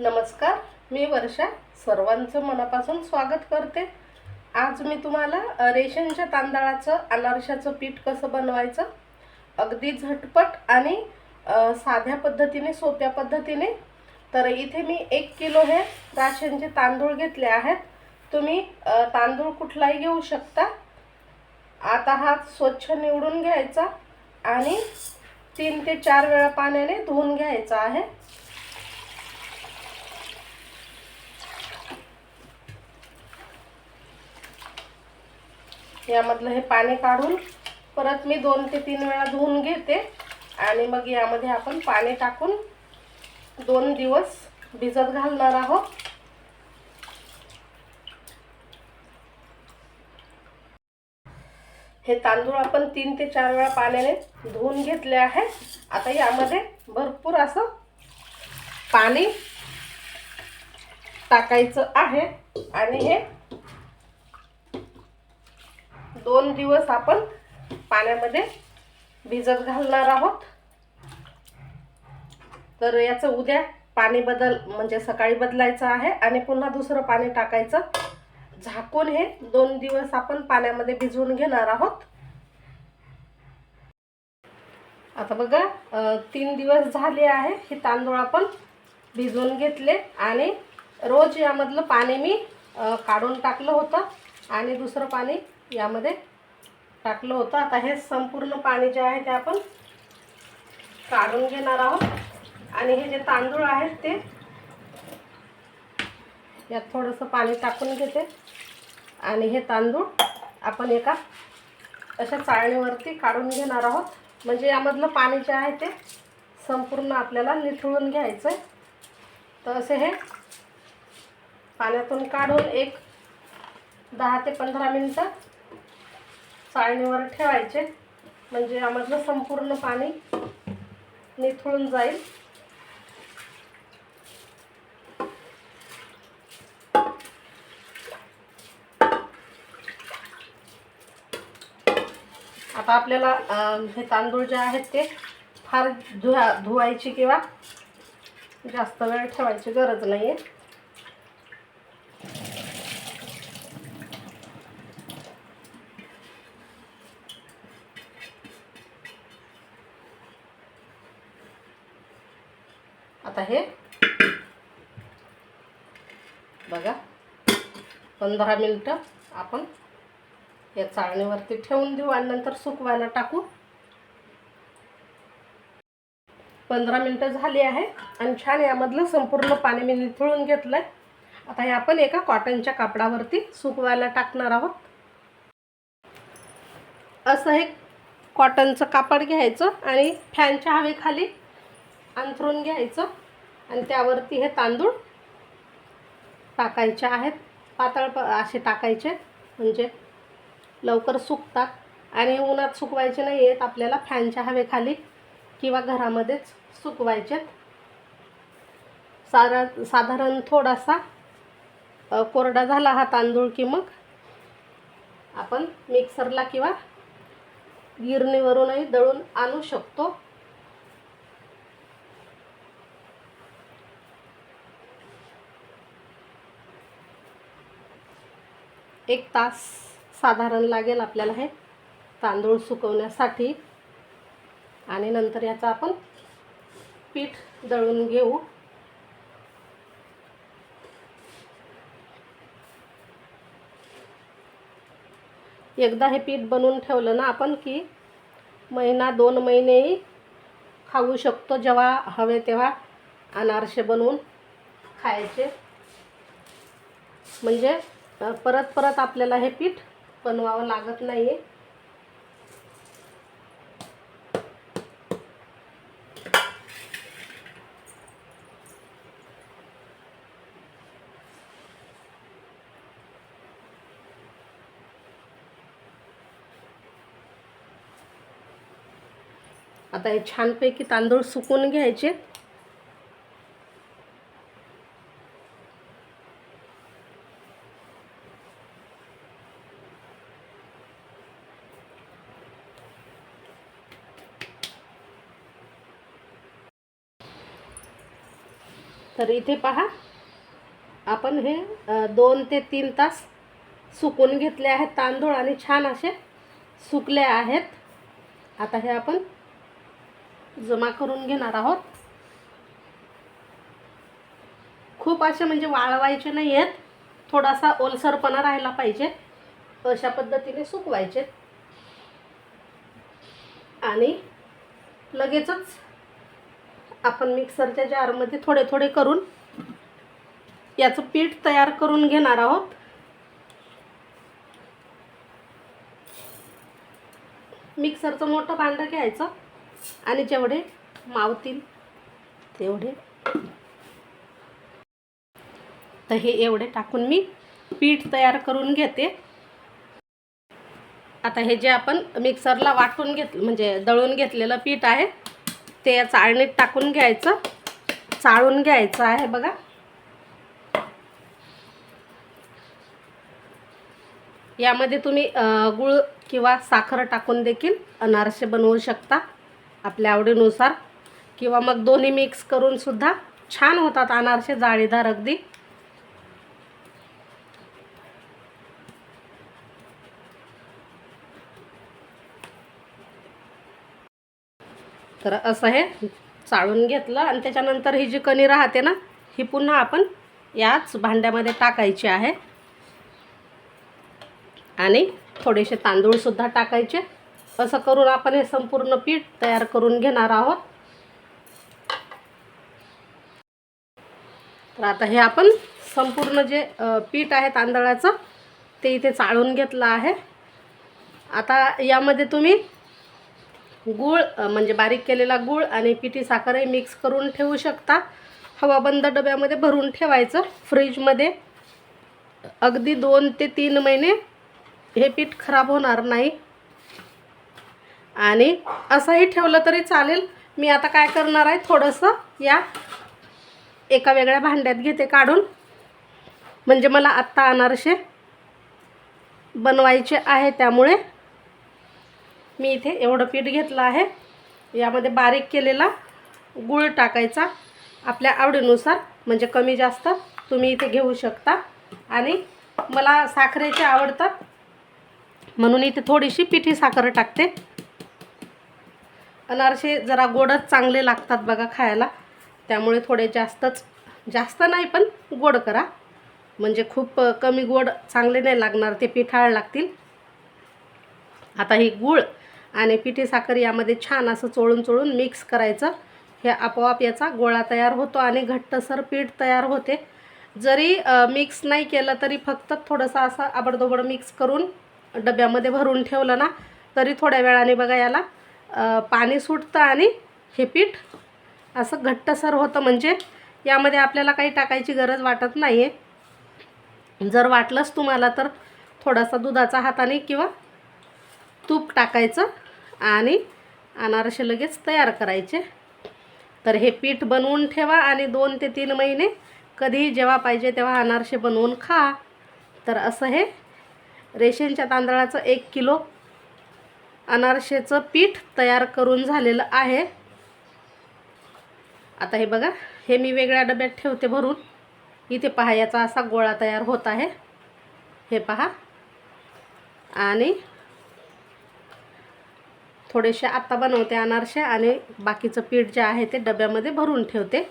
नमस्कार मी वर्षा. सर्वांचं मनापासून स्वागत करते. आज मी तुम्हाला रेशनच्या तांदळाचं अनारशाचं पीठ कसं बनवायचं अगदी झटपट आणि साध्या पद्धतीने सोप्या पद्धतीने. तर इथे मी एक किलो हे राशनचे तांदूळ घेतले आहेत. तुम्ही तांदूळ कुठलाही घेऊ शकता. आता हा स्वच्छ निवडून घ्यायचा आणि तीन ते चार वेळा पाण्याने धुवून घ्यायचा आहे. यामधलं हे पाणी काढून परत मी दोन ते तीन वेळा धुवून घेते. आणि मग यामध्ये आपण पाणी टाकून दोन दिवस भिजत घालणार आहोत. हे तांदूळ आपण तीन ते चार वेळा पाण्याने धुवून घेतले आहे. आता यामध्ये भरपूर असं पाणी टाकायचं आहे. आणि हे दोन दिवस आपण पाण्यामध्ये भिजत घालणार आहोत. तर याचं उद्या पाणी बदल म्हणजे सकाळी बदलायचं आहे आणि पुन्हा दुसरं पाणी टाकायचं. झाकून हे दोन दिवस आपण पाण्यामध्ये भिजवून घेणार आहोत. आता बघा तीन दिवस झाले आहे हे तांदूळ आपण भिजवून घेतले आणि रोज यामधलं पाणी मी काढून टाकलं होतं आणि दुसरं पाणी यामध्ये टाकलं होतं. आता हे संपूर्ण पाणी जे आहे ते आपण काढून घेणार आहोत. आणि हे जे तांदूळ आहेत ते यात थोडंसं पाणी टाकून घेते. आणि हे तांदूळ आपण एका अशा चाळणीवरती काढून घेणार आहोत. म्हणजे यामधलं पाणी जे आहे ते संपूर्ण आपल्याला निथळून घ्यायचं आहे तर असे हे पाण्यातून काढून एक दहा ते पंधरा मिनटं चाळणीवर ठेवायचे. म्हणजे यामधलं संपूर्ण पाणी निथळून जाईल. आता आपल्याला हे तांदूळ जे आहेत ते फार धुवा धुवायची किंवा जास्त वेळ ठेवायची गरज नाही आहे आता हे. बघा. पंधरा मिनटं आपण या चाळणीवरती ठेवून देऊ आणि नंतर सुकवायला टाकू. पंधरा मिनटं झाली आहे आणि छान यामधलं संपूर्ण पाणी मी निथळून घेतलं आहे आता हे आपण एका कॉटनच्या कापडावरती सुकवायला टाकणार आहोत. असं हे कॉटनचं कापड घ्यायचं आणि फॅनच्या हवेखाली अंथरून घ्यायचं. आणि त्यावरती हे तांदूळ टाकायचे आहेत. पातळ प असे टाकायचे. म्हणजे लवकर सुकतात. आणि उन्हात सुकवायचे नाही आहेत आपल्याला फॅनच्या हवेखाली किंवा घरामध्येच सुकवायचे सारा साधारण थोडासा कोरडा झाला हा तांदूळ की मग आपण मिक्सरला किंवा गिरणीवरूनही दळून आणू शकतो. एक तास साधारण लागेल आपल्याला हे तांदूळ सुकवण्यासाठी. आणि नंतर याचं आपण पीठ दळून घेऊ. एकदा हे पीठ बनवून ठेवलं ना आपण की महिना दोन महिनेही खाऊ शकतो जेव्हा हवे तेव्हा अनारसे बनवून खायचे. म्हणजे तर परत परत आपल्याला हे पीठ बनवावं लागत नाही आहे आता हे छानपैकी तांदूळ सुकून घ्यायचे. तर इथे पहा. आपण हे दोन ते तीन तास सुकून घेतले आहेत. तांदूळ आणि छान असे सुकले आहेत. आता हे आपण जमा करून घेणार आहोत. खूप असे म्हणजे वाळवायचे नाही आहेत थोडासा ओलसरपणा राहायला पाहिजे. अशा पद्धतीने सुकवायचे. आणि लगेचच आपण मिक्सरच्या जारमध्ये थोडे थोडे करून याचं पीठ तयार करून घेणार आहोत. मिक्सरचं मोठं भांडं घ्यायचं आणि जेवढे मावतील तेवढे. तर हे एवढे टाकून मी पीठ तयार करून घेते. आता हे जे आपण मिक्सरला वाटून घेत म्हणजे दळून घेतलेलं पीठ आहे ते या चाळणीत टाकून घ्यायचं. चाळून घ्यायचं आहे बघा. यामध्ये तुम्ही गुळ गूळ किंवा साखर टाकून देखील अनारसे बनवू शकता आपल्या आवडीनुसार. किंवा मग दोन्ही मिक्स करून सुद्धा छान होतात अनारसे जाळीदार अगदी. तर असं हे चाळून घेतलं. आणि त्याच्यानंतर ही जी कणी राहते ना ही पुन्हा आपण याच भांड्यामध्ये टाकायची आहे. आणि थोडेसे तांदूळसुद्धा टाकायचे. असं करून आपण हे संपूर्ण पीठ तयार करून घेणार आहोत. तर आता हे आपण संपूर्ण जे पीठ आहे तांदळाचं ते इथे चाळून घेतलं आहे. आता यामध्ये तुम्ही गूळ म्हणजे बारीक केलेला गूळ आणि पिठी साखरही मिक्स करून ठेवू शकता. हवाबंद डब्यामध्ये भरून ठेवायचं. फ्रीजमध्ये अगदी दोन ते तीन महिने हे पीठ खराब होणार नाही. आणि असंही ठेवलं तरी चालेल. मी आता काय करणार आहे? थोडंसं या एका वेगळ्या भांड्यात घेते काढून. म्हणजे मला आत्ता अनारसे बनवायचे आहे त्यामुळे मी इथे एवढं पीठ घेतलं आहे. यामध्ये बारीक केलेला गूळ टाकायचा. आपल्या आवडीनुसार म्हणजे कमी जास्त तुम्ही इथे घेऊ शकता. आणि मला साखरेचे आवडतात म्हणून इथे थोडीशी पिठी साखर टाकते. अनारसे जरा गोडच चांगले लागतात बघा खायला. त्यामुळे थोडे जास्तच जास्त नाही पण गोड करा. म्हणजे खूप कमी गोड चांगले नाही लागणार ते पिठाळ लागतील. आता ही गूळ आणि पिठी साखर यामध्ये छान असं चोळून चोळून मिक्स करायचं. हे आपोआप याचा गोळा तयार होतो आणि घट्टसर पीठ तयार होते. जरी मिक्स नाही केलं तरी फक्त थोडंसं असं आबडदोबड मिक्स करून डब्यामध्ये भरून ठेवलं ना तरी थोड्या वेळाने बघा याला पाणी सुटतं आणि हे पीठ असं घट्टसर होतं. म्हणजे यामध्ये आपल्याला काही टाकायची गरज वाटत नाही आहे जर वाटलंच तुम्हाला तर थोडासा दुधाचा हाताने किंवा तूप टाकायचं आणि अनारसे लगेच तयार करायचे. तर हे पीठ बनवून ठेवा आणि दोन ते तीन महिने कधीही जेव्हा पाहिजे तेव्हा अनारसे बनवून खा. तर असं हे रेशनच्या तांदळाचं एक किलो अनारशेचं पीठ तयार करून झालेलं आहे. आता हे बघा हे मी वेगळ्या डब्यात ठेवते भरून. इथे पहा याचा असा गोळा तयार होत आहे. हे पहा. आणि थोडेसे आत्ता बनवते अनारसे आणि बाकीचं पीठ जे आहे ते डब्यामध्ये भरून ठेवते.